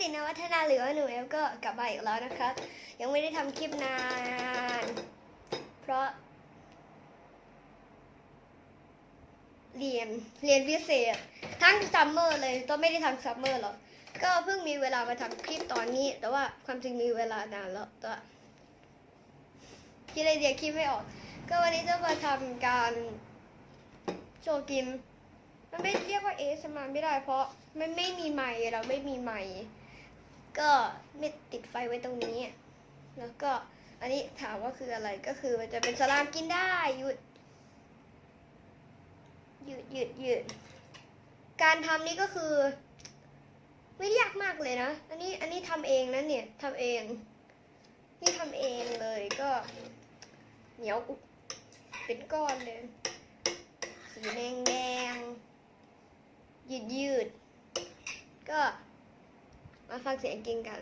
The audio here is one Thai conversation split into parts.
ตินวัฒนาหรือว่าหนูเอลก็กลับมาอีกแล้วนะคะ ยังไม่ได้ทำคลิปนาน เพราะ เรียนเรียนพิเศษ ทั้งซัมเมอร์เลยต้องไม่ได้ทำซัมเมอร์หรอกก็เพิ่งมีเวลามาทำคลิปตอนนี้ แต่ว่าความจริงมีเวลานานแล้วต่ว่าคิดอะไรเดียคิดไม่ออก ก็วันนี้จะมาทำการโชว์กินมันไม่เรียกว่าเอสมาไม่ได้เพราะมันไม่มีไมค์เราไม่มีไมค์ ก็ไม่ติดไฟไว้ตรงนี้ แล้วก็อันนี้ถามว่าคืออะไรก็คือมันจะเป็นสลามกินได้หยุดหยุดหยุดหยุดการทำนี่ก็คือ ไม่ยากมากเลยนะ อันนี้อันนี้ทำเองนะเนี่ยทำเอง นี่ทำเองเลยก็ เหนียวเป็นก้อนเลยสีแดงแดงยืดยืดก็ มาฟังเสียงกินกัน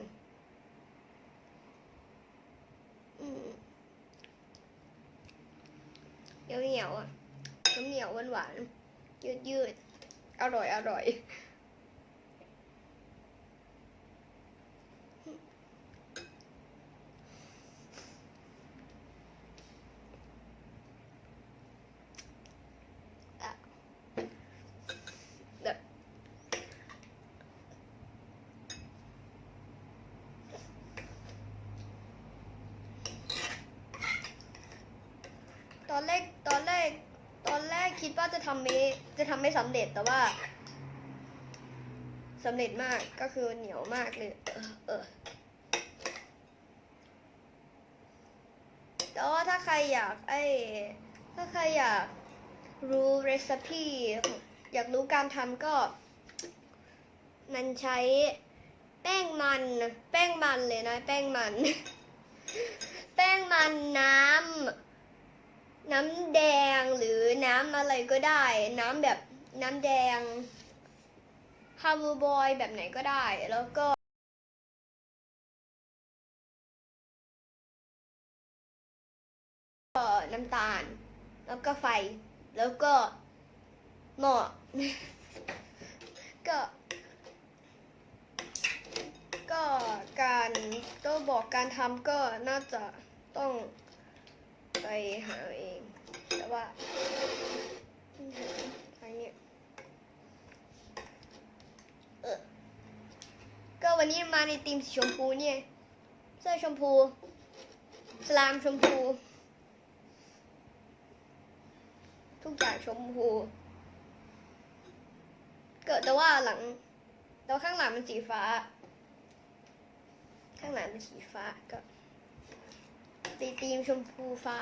เหนียวเหนียวอะน้ำเหนียวหวานหวานยืดยืดๆอร่อยอร่อย อนแรกตอนแรก ตอนแรกคิดว่าจะทำไม่จะทำไม่สำเร็จแต่ว่าสำเร็จมากก็คือเหนียวมากเลยเออเออแต่ว่าถ้าใครอยากไอ้ถ้าใครอยากรู้เรซิปีอยากรู้การทำก็ มันใช้แป้งมัน แป้งมันเลยนะ แป้งมัน แป้งมันน้ำ น้ำแดงหรือน้ำอะไรก็ได้ น้ำแบบน้ำแดงฮาวูบอยแบบไหนก็ได้ แล้วก็น้ำตาล แล้วก็ไฟ แล้วก็หม้อก็ ก็การก็บอกการทำก็น่าจะต้อง ไปหาเอง แต่ว่าทางนี้เออก็วันนี้มาในทีมสีชมพูเนี่ยเสื้อชมพู สลามชมพู ทุกอย่างชมพูเกิดแต่ว่าหลังแต่ว่าข้างหลังมันสีฟ้า ข้างหลังเป็นสีฟ้าก็ ตีตีมชมพูฟ้า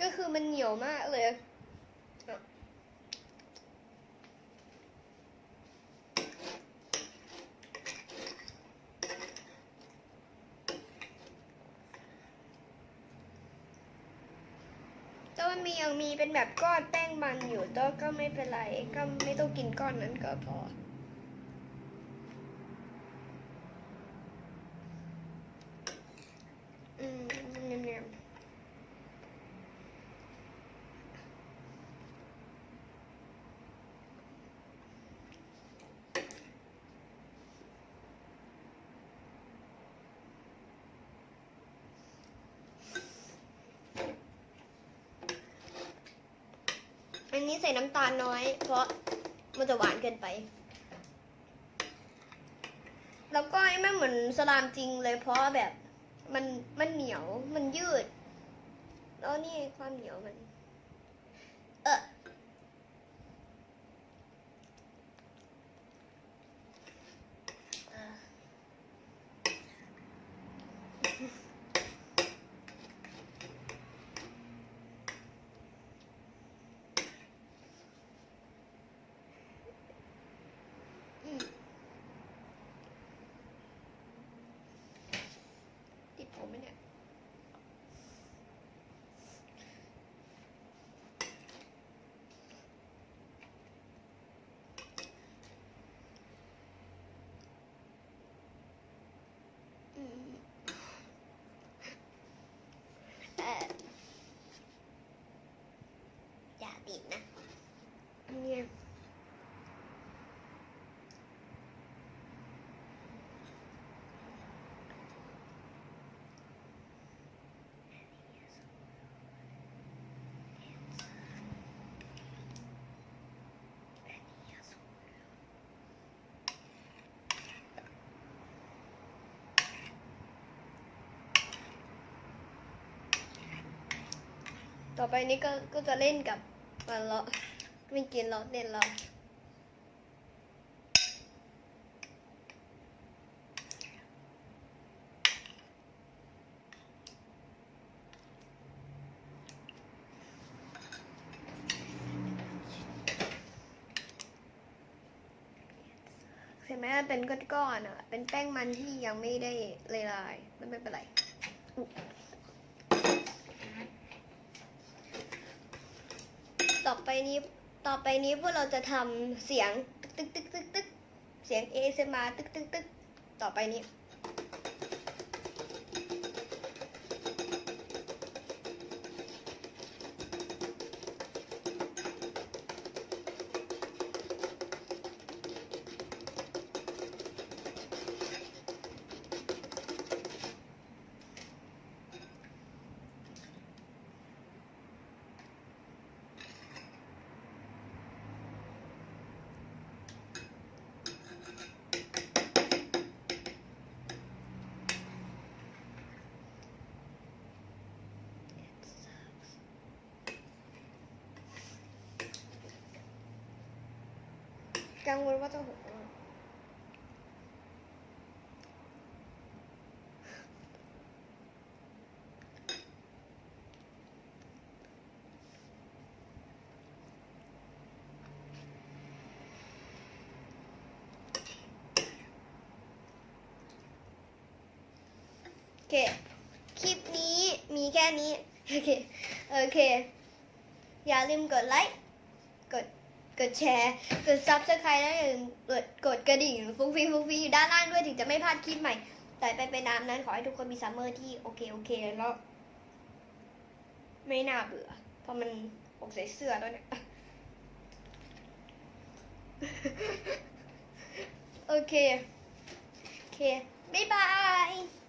ก็คือมันเหนียวมากเลย ก็มียังมีเป็นแบบก้อนแป้งมันอยู่แต่ก็ไม่เป็นไรก็ไม่ต้องกินก้อนนั้นก็พอมเนียมๆ อั นนี้ใส่น้ำตาลน้อย เพราะมันจะหวานเกินไป แล้วก็ไม่เหมือนสลามจริงเลยเพราะแบบมันมันเหนียวมันยืด แล้วนี่ความเหนียวมัน เออเอออืมติดผมไหมเนี่ย ปิดนะเนี่ย ต่อไปนี้ก็ก็จะเล่นกับมันละไม่กินแล้วเล่นแล้วเห็นไหมมันเป็นก้อนๆอะ เป็นแป้งมันที่ยังไม่ได้ละลาย มันไม่เป็นไร ต่อไปนี้ต่อไปนี้พวกเราจะทำเสียงตึกตึกตึกตึกเสียง ASMR ตึกตึกตึกต่อไปนี้ กังวลว่าจะหกโอเค คลิปนี้มีแค่นี้ โอเค โอเค อย่าลืมกดไลค์ กดแชร์ กด subscribe แล้วอย่าลืมกดกดกระดิ่งฟุ้งฟิ้งฟุ้งฟิ้งอยู่ด้านล่างด้วยถึงจะไม่พลาดคลิปใหม่แต่ไปไปนามนั้นขอให้ทุกคนมีซัมเมอร์ที่โอเคโอเคแล้ว ไม่น่าเบื่อ เพราะมันอกใส่เสื้อด้วเนี่ยโอเค โอเค บ๊ายบาย